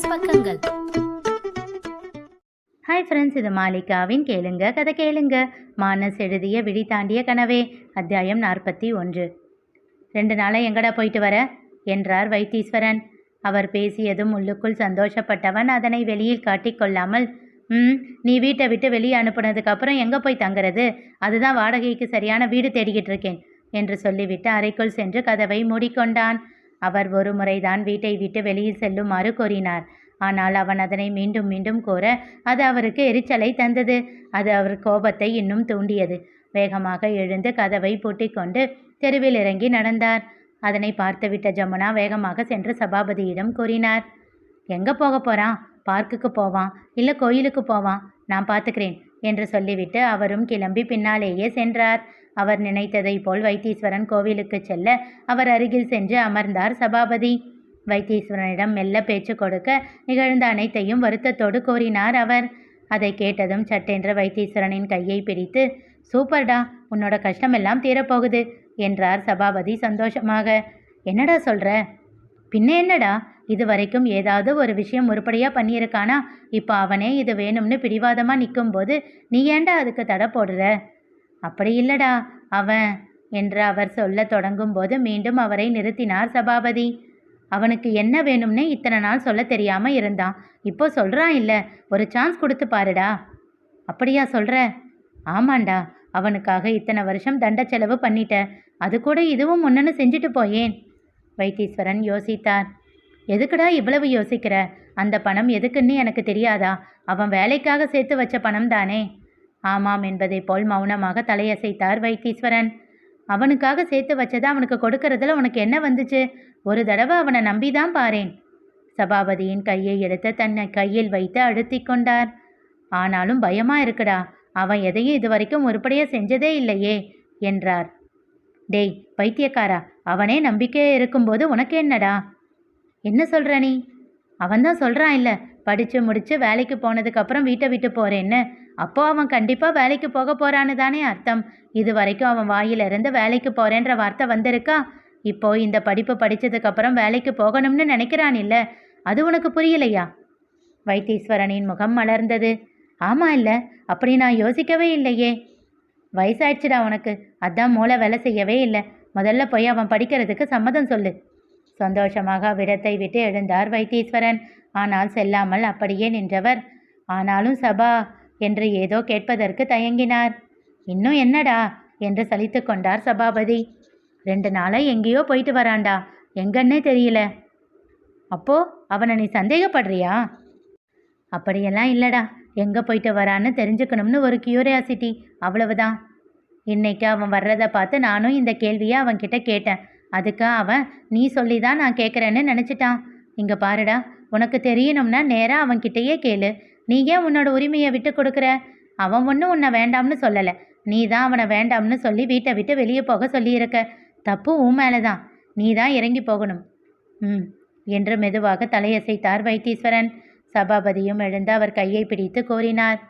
Plus பக்கங்கள். Hi friends இது மாலிகாவின் கேளுங்க கதை கேளுங்க. மானஸ் எழுதிய விழி தாண்டிய கனவே அத்தியாயம் நாற்பத்தி ஒன்று. ரெண்டு நாளாக எங்கடா போயிட்டு வர? என்றார் வைத்தீஸ்வரன். அவர் பேசியதும் உள்ளுக்குள் சந்தோஷப்பட்டவன் அதனை வெளியில் காட்டிக்கொள்ளாமல் ம் நீ வீட்டை விட்டு வெளியே அனுப்புனதுக்கப்புறம் எங்கே போய் தங்குறது? அதுதான் வாடகைக்கு சரியான வீடு தேடிக்கிட்டு இருக்கேன் என்று சொல்லிவிட்டு அறைக்குள் சென்று கதவை மூடிக்கொண்டான். அவர் ஒரு முறைதான் வீட்டை விட்டு வெளியில் செல்லுமாறு கூறினார். ஆனால் அவன் அதனை மீண்டும் மீண்டும் கூற அது அவருக்கு எரிச்சலை தந்தது. அது அவர் கோபத்தை இன்னும் தூண்டியது. வேகமாக எழுந்து கதவை பூட்டிக்கொண்டு தெருவில் இறங்கி நடந்தார். அதனை பார்த்துவிட்ட ஜமுனா வேகமாக சென்று சபாபதியிடம் கூறினார். எங்கே போக போகிறான் பார்க்குக்கு போவான். இல்லை கோயிலுக்கு போவான். நான் பார்த்துக்கிறேன் என்று சொல்லிவிட்டு அவரும் கிளம்பி பின்னாலேயே சென்றார். அவர் நினைத்ததை போல் வைத்தீஸ்வரன் கோவிலுக்கு செல்ல அவர் அருகில் சென்று அமர்ந்தார் சபாபதி. வைத்தீஸ்வரனிடம் மெல்ல பேச்சு கொடுக்க நிகழ்ந்த அனைத்தையும் வருத்தத்தோடு கூறினார் அவர். அதை கேட்டதும் சட்டென்று வைத்தீஸ்வரனின் கையை பிடித்து சூப்பர்டா உன்னோட கஷ்டமெல்லாம் தீரப்போகுது என்றார் சபாபதி சந்தோஷமாக. என்னடா சொல்ற? பின்ன என்னடா? இது வரைக்கும் ஏதாவது ஒரு விஷயம் உருப்படியாக பண்ணியிருக்கானா? இப்போ அவனே இது வேணும்னு பிடிவாதமாக நிற்கும்போது நீ ஏன்டா அதுக்கு தடை போடுற? அப்படி இல்லடா அவன் என்று அவர் சொல்ல தொடங்கும்போது மீண்டும் அவரை நிறுத்தினார் சபாபதி. அவனுக்கு என்ன வேணும்னு இத்தனை நாள் சொல்ல தெரியாமல் இருந்தான். இப்போ சொல்கிறான் இல்லை ஒரு சான்ஸ் கொடுத்து பாருடா. அப்படியா சொல்கிற ஆமாண்டா அவனுக்காக இத்தனை வருஷம் தண்ட செலவு பண்ணிட்ட. அது கூட இதுவும் முன்னன்னு செஞ்சுட்டு போயேன். வைத்தீஸ்வரன் யோசித்தார். எதுக்குடா இவ்வளவு யோசிக்கிற? அந்த பணம் எதுக்குன்னு எனக்கு தெரியாதா? அவன் வேலைக்காக சேர்த்து வச்ச பணம் தானே ஆமாம் என்பதைப் போல் மௌனமாக தலையசைத்தார் வைத்தீஸ்வரன். அவனுக்காக சேர்த்து வச்சதை அவனுக்கு கொடுக்கறதுல உனக்கு என்ன வந்துச்சு? ஒரு தடவை அவனை நம்பிதான் பாரேன். சபாபதியின் கையை எடுத்து தன்னை கையில் வைத்து அழுத்தி கொண்டார். ஆனாலும் பயமா இருக்குடா அவன் எதையும் இதுவரைக்கும் உருப்படியா செஞ்சதே இல்லையே என்றார். டேய் பைத்தியக்காரா அவனே நம்பிக்கையே இருக்கும்போது உனக்கு என்னடா? என்ன சொல்ற நீ? அவன்தான் சொல்கிறான் இல்லை படித்து முடித்து வேலைக்கு போனதுக்கப்புறம் வீட்டை விட்டு போகிறேன்னு அப்போ அவன் கண்டிப்பாக வேலைக்கு போக போகிறான்னு தானே அர்த்தம். இது வரைக்கும் அவன் வாயிலிருந்து வேலைக்கு போகிறேன்ற வார்த்தை வந்திருக்கா? இப்போ இந்த படிப்பு படித்ததுக்கப்புறம் வேலைக்கு போகணும்னு நினைக்கிறான் இல்லை? அது உனக்கு புரியலையா? வைத்தீஸ்வரனின் முகம் மலர்ந்தது. ஆமாம் இல்லை. அப்படி நான் யோசிக்கவே இல்லையே. வயசாயிடுச்சுடா உனக்கு. அதான் மூளை வேலை செய்யவே இல்லை. முதல்ல போய் அவன் படிக்கிறதுக்கு சம்மதம் சொல்லு. சந்தோஷமாக விடத்தை விட்டு எழுந்தார் வைத்தீஸ்வரன். ஆனால் செல்லாமல் அப்படியே நின்றவர். ஆனாலும் சபா என்று ஏதோ கேட்பதற்கு தயங்கினார். இன்னும் என்னடா என்று சலித்து கொண்டார் சபாபதி. ரெண்டு நாளாக எங்கேயோ போயிட்டு வரான்டா. எங்கன்னே தெரியல. அப்போ அவனை நீ சந்தேகப்படுறியா? அப்படியெல்லாம் இல்லடா. எங்கே போயிட்டு வரான்னு தெரிஞ்சுக்கணும்னு ஒரு கியூரியாசிட்டி அவ்வளவுதான். இன்னைக்கு அவன் வர்றதை பார்த்து நானும் இந்த கேள்வியை அவன்கிட்ட கேட்டேன். அதுக்கு அவன் நீ சொல்லி தான் நான் கேட்குறேன்னு நினச்சிட்டான். இங்கே பாருடா உனக்கு தெரியணும்னா நேராக அவன்கிட்டயே கேளு. நீ ஏன் உன்னோட உரிமையை விட்டு கொடுக்குற? அவன் ஒன்றும் உன்னை வேண்டாம்னு சொல்லலை. நீ தான் அவனை வேண்டாம்னு சொல்லி வீட்டை விட்டு வெளியே போக சொல்லியிருக்க. தப்பு உன் மேலே தான் நீ தான் இறங்கி போகணும். ம் என்று மெதுவாக தலையசைத்தார் வைத்தீஸ்வரன். சபாபதியும் எழுந்து அவர் கையை பிடித்து கோரினார்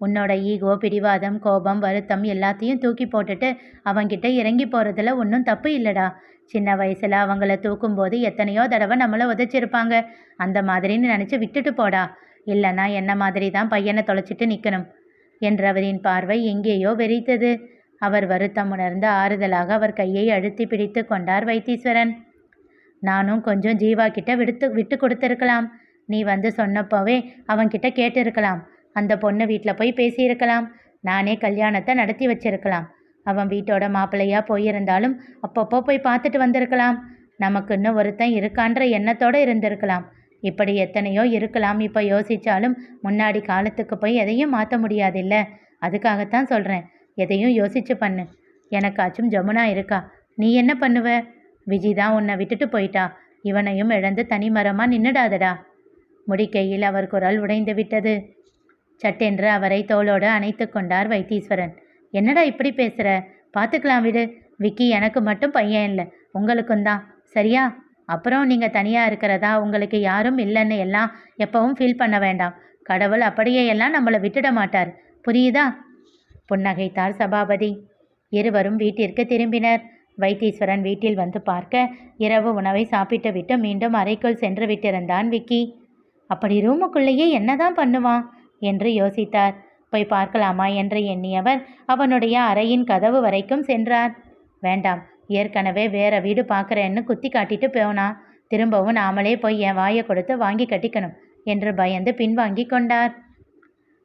உன்னோட ஈகோ பிடிவாதம் கோபம் வருத்தம் எல்லாத்தையும் தூக்கி போட்டுட்டு அவங்கிட்ட இறங்கி போகிறதுல ஒன்றும் தப்பு இல்லைடா. சின்ன வயசில் அவங்கள தூக்கும்போது எத்தனையோ தடவை நம்மளை உதைச்சிருப்பாங்க. அந்த மாதிரின்னு நினச்சி விட்டுட்டு போடா. இல்லைன்னா என்ன மாதிரி தான் பையனை தொலைச்சிட்டு நிற்கணும் என்றவரின் பார்வை எங்கேயோ வெறித்தது. அவர் வருத்தம் உணர்ந்து ஆறுதலாக அவர் கையை அழுத்தி பிடித்து கொண்டார் வைத்தீஸ்வரன். நானும் கொஞ்சம் ஜீவா கிட்ட விடுத்து விட்டு கொடுத்துருக்கலாம். நீ வந்து சொன்னப்போவே அவன்கிட்ட கேட்டிருக்கலாம். அந்த பொண்ணு வீட்டில் போய் பேசியிருக்கலாம். நானே கல்யாணத்தை நடத்தி வச்சிருக்கலாம். அவன் வீட்டோட மாப்பிள்ளையா போயிருந்தாலும் அப்பப்போ போய் பார்த்துட்டு வந்திருக்கலாம். நமக்குன்னு ஒருத்தன் இருக்கான்ற எண்ணத்தோடு இருந்திருக்கலாம். இப்படி எத்தனையோ இருக்கலாம். இப்போ யோசித்தாலும் முன்னாடி காலத்துக்கு போய் எதையும் மாற்ற முடியாதில்ல. அதுக்காகத்தான் சொல்கிறேன் எதையும் யோசிச்சு பண்ணு. எனக்காச்சும் ஜமுனா இருக்கா? நீ என்ன பண்ணுவ? விஜி தான் உன்னை விட்டுட்டு போயிட்டா. இவனையும் இழந்து தனிமரமாக நின்னுடாதடா. முடிக்கையில் அவர் குரல் உடைந்து விட்டது. சட்டென்று அவரை தோளோடு அணைத்து கொண்டார் வைத்தீஸ்வரன். என்னடா இப்படி பேசுகிற பார்த்துக்கலாம் விடு. விக்கி எனக்கு மட்டும் பையன் இல்லை. உங்களுக்கும் தான். சரியா? அப்புறம் நீங்கள் தனியாக இருக்கிறதா? உங்களுக்கு யாரும் இல்லைன்னு எல்லாம் எப்பவும் ஃபீல் பண்ண வேண்டாம். கடவுள் அப்படியே எல்லாம் நம்மளை விட்டுட மாட்டார். புரியுதா? புன்னகைத்தார் சபாபதி. இருவரும் வீட்டிற்கு திரும்பினர். வைத்தீஸ்வரன் வீட்டில் வந்து பார்க்க இரவு உணவை சாப்பிட்டு விட்டு மீண்டும் அறைக்குள் சென்று விட்டிருந்தான் விக்கி. அப்படி ரூமுக்குள்ளேயே என்னதான் பண்ணுவான்? என்று யோசித்தார். போய் பார்க்கலாமா என்று எண்ணியவர் அவனுடைய அறையின் கதவு வரைக்கும் சென்றார் வேண்டாம் ஏற்கனவே வேற வீடு பார்க்குறேன்னு குத்தி காட்டிட்டு போனா திரும்பவும் நாமளே போய் என் வாயை கொடுத்து வாங்கி கட்டிக்கணும் என்று பயந்து பின்வாங்கி கொண்டார்.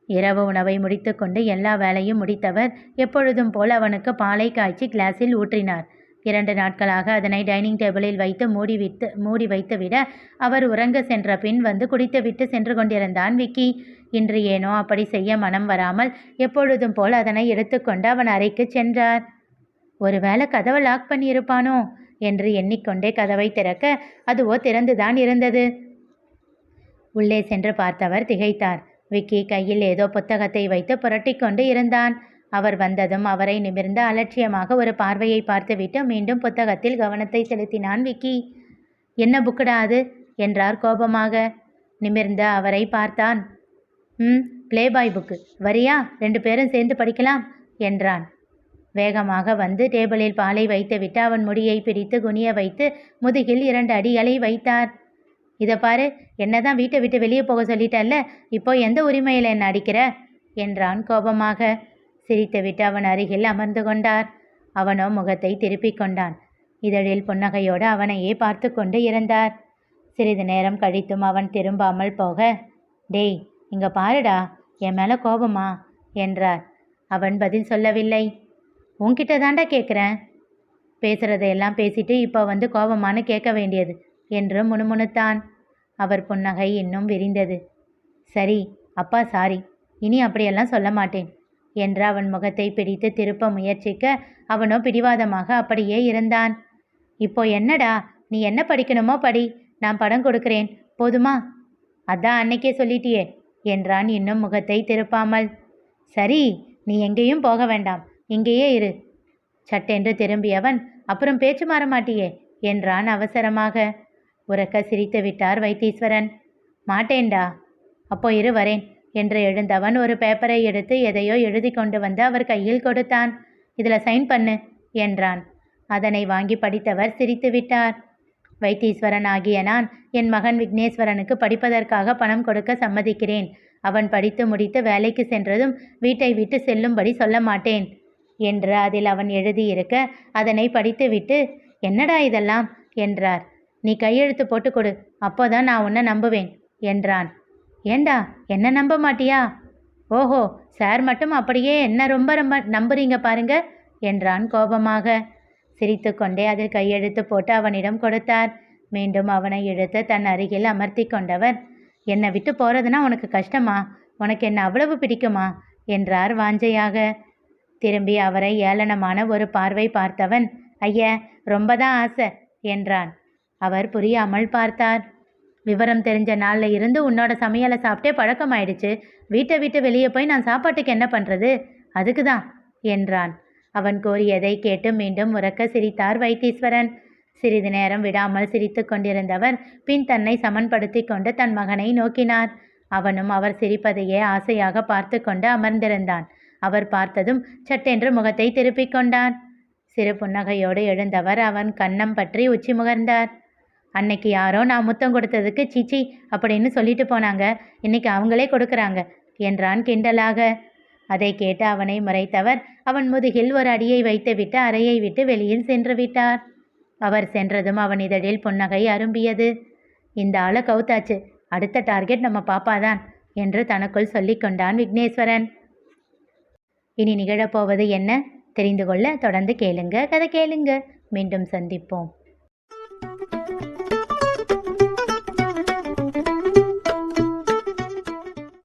இரவு உணவை முடித்துக்கொண்டு எல்லா வேலையும் முடித்தவர் எப்பொழுதும் போல் அவனுக்கு பாலை காய்ச்சி கிளாஸில் ஊற்றினார். இரண்டு நாட்களாக அதனை டைனிங் டேபிளில் வைத்து மூடி விட்டு மூடி வைத்துவிட அவர் உறங்க சென்ற பின் வந்து குடித்துவிட்டு சென்று கொண்டிருந்தான் விக்கி. இன்று ஏனோ அப்படி செய்ய மனம் வராமல் எப்பொழுதும் போல் அதனை எடுத்துக்கொண்டு அவன் அறைக்கு சென்றார். ஒருவேளை கதவை லாக் பண்ணியிருப்பானோ? என்று எண்ணிக்கொண்டே கதவை திறக்க அதுவோ திறந்துதான் இருந்தது. உள்ளே சென்று பார்த்தவர் திகைத்தார். விக்கி கையில் ஏதோ புத்தகத்தை வைத்து புரட்டிக்கொண்டு இருந்தான். அவர் வந்ததும் அவரை நிமிர்ந்து அலட்சியமாக ஒரு பார்வையை பார்த்துவிட்டு மீண்டும் புத்தகத்தில் கவனத்தை செலுத்தினான் விக்கி. என்ன புக்குடா அது? என்றார் கோபமாக. நிமிர்ந்து அவரை பார்த்தான். ம் பிளேபாய் புக்கு வரியா? ரெண்டு பேரும் சேர்ந்து படிக்கலாம் என்றான். வேகமாக வந்து டேபிளில் பாலை வைத்துவிட்டு அவன் முடியை பிடித்து குனிய வைத்து முதுகில் இரண்டு அடிகளை வைத்தார். இதை பாரு என்னதான் வீட்டை விட்டு வெளியே போக சொல்லிட்டல்ல இப்போ எந்த உரிமையில் என்ன அடிக்கிற? என்றான் கோபமாக. சிரித்துவிட்டு அவன் அருகில் அமர்ந்து கொண்டார். அவனோ முகத்தை திருப்பிக் கொண்டான். இதழில் புன்னகையோடு அவனையே பார்த்து கொண்டு இருந்தார். சிறிது நேரம் கழித்தும் அவன் திரும்பாமல் போக டேய் இங்க பாருடா என் மேலே கோபமா? என்றார். அவன் பதில் சொல்லவில்லை. உன்கிட்ட தாண்டா கேட்குறேன் பேசுறதையெல்லாம் பேசிட்டு இப்போ வந்து கோபமானு கேட்க வேண்டியது என்று முணுமுணுத்தான். அவர் புன்னகை இன்னும் விரிந்தது. சரி அப்பா சாரி இனி அப்படியெல்லாம் சொல்ல மாட்டேன் என்று அவன் முகத்தை பிடித்து திருப்ப முயற்சிக்க அவனோ பிடிவாதமாக அப்படியே இருந்தான். இப்போ என்னடா நீ என்ன படிக்கணுமோ படி நான் படம் கொடுக்கிறேன். போதுமா? அதான் அன்னைக்கே சொல்லிட்டியே. என்றான் இன்னும் முகத்தை திருப்பாமல். சரி நீ எங்கேயும் போக வேண்டாம். இங்கேயே இரு. சட்டென்று திரும்பியவன் அப்புறம் பேச்சு மாற மாட்டியே என்றான் அவசரமாக. உறக்க சிரித்து விட்டார் வைத்தீஸ்வரன். மாட்டேன்டா. அப்போ இரு வரேன் என்று எழுந்தவன் ஒரு பேப்பரை எடுத்து எதையோ எழுதி கொண்டு வந்து அவர் கையில் கொடுத்தான். இதில் சைன் பண்ணு என்றான். அதனை வாங்கி படித்தவர் சிரித்து விட்டார். வைத்தீஸ்வரன் ஆகிய நான் என் மகன் விக்னேஸ்வரனுக்கு படிப்பதற்காக பணம் கொடுக்க சம்மதிக்கிறேன். அவன் படித்து முடித்து வேலைக்கு சென்றதும் வீட்டை விட்டு செல்லும்படி சொல்ல மாட்டேன். என்று அதில் அவன் எழுதியிருக்க அதனை படித்துவிட்டு என்னடா இதெல்லாம்? என்றார். நீ கையெழுத்து போட்டு கொடு. அப்போதான் நான் உன்னை நம்புவேன். என்றான். ஏண்டா? என்ன நம்ப மாட்டியா? ஓஹோ சார் மட்டும் அப்படியே என்ன ரொம்ப ரொம்ப நம்புறீங்க பாருங்க. என்றான் கோபமாக. சிரித்துக்கொண்டே அதில் கையெழுத்து போட்டு அவனிடம் கொடுத்தார். மீண்டும் அவனை இழுத்து தன் அருகில் அமர்த்தி கொண்டவர் என்னை விட்டு போறதுனா உனக்கு கஷ்டமா? உனக்கு என்ன அவ்வளவு பிடிக்குமா? என்றார் வாஞ்சையாக. திரும்பி அவரை ஏளனமான ஒரு பார்வை பார்த்தவன் ஐயா ரொம்ப தான் ஆசை என்றான். அவர் புரியாமல் பார்த்தார். விவரம் தெரிஞ்ச நாளில் இருந்து உன்னோட சமையலை சாப்பிட்டே பழக்கமாயிடுச்சு. வீட்டை விட்டு வெளியே போய் நான் சாப்பாட்டுக்கு என்ன பண்ணுறது அதுக்கு தான் என்றான். அவன் கோரியதை கேட்டு மீண்டும் உறக்க சிரித்தார் வைத்தீஸ்வரன். சிறிது நேரம் விடாமல் சிரித்து கொண்டிருந்தவர் பின் தன்னை சமன்படுத்தி கொண்டு தன் மகனை நோக்கினார். அவனும் அவர் சிரிப்பதையே ஆசையாக பார்த்து கொண்டு அமர்ந்திருந்தான். அவர் பார்த்ததும் சட்டென்று முகத்தை திருப்பிக் கொண்டான் சிறு புன்னகையோடு எழுந்தவர் அவன் கன்னம் பற்றி உச்சி முகர்ந்தார். அன்னைக்கு யாரோ நான் முத்தம் கொடுத்ததுக்கு சிச்சி அப்படின்னு சொல்லிட்டு போனாங்க. இன்னைக்கு அவங்களே கொடுக்குறாங்க என்றான் கிண்டலாக. அதை கேட்டு அவனை முறைத்தவர். அவன் முதுகில் ஒரு அடியை வைத்துவிட்டு அறையை விட்டு வெளியில் சென்று விட்டார். அவர் சென்றதும் அவன் இதழில் புன்னகை அரும்பியது. இந்த ஆளை கவுத்தாச்சு. அடுத்த டார்கெட் நம்ம பாப்பாதான் என்று தனக்குள் சொல்லிக்கொண்டான் விக்னேஸ்வரன். இனி நிகழப்போவது என்ன? தெரிந்து கொள்ள தொடர்ந்து கேளுங்க. கதை கேளுங்க. மீண்டும் சந்திப்போம்.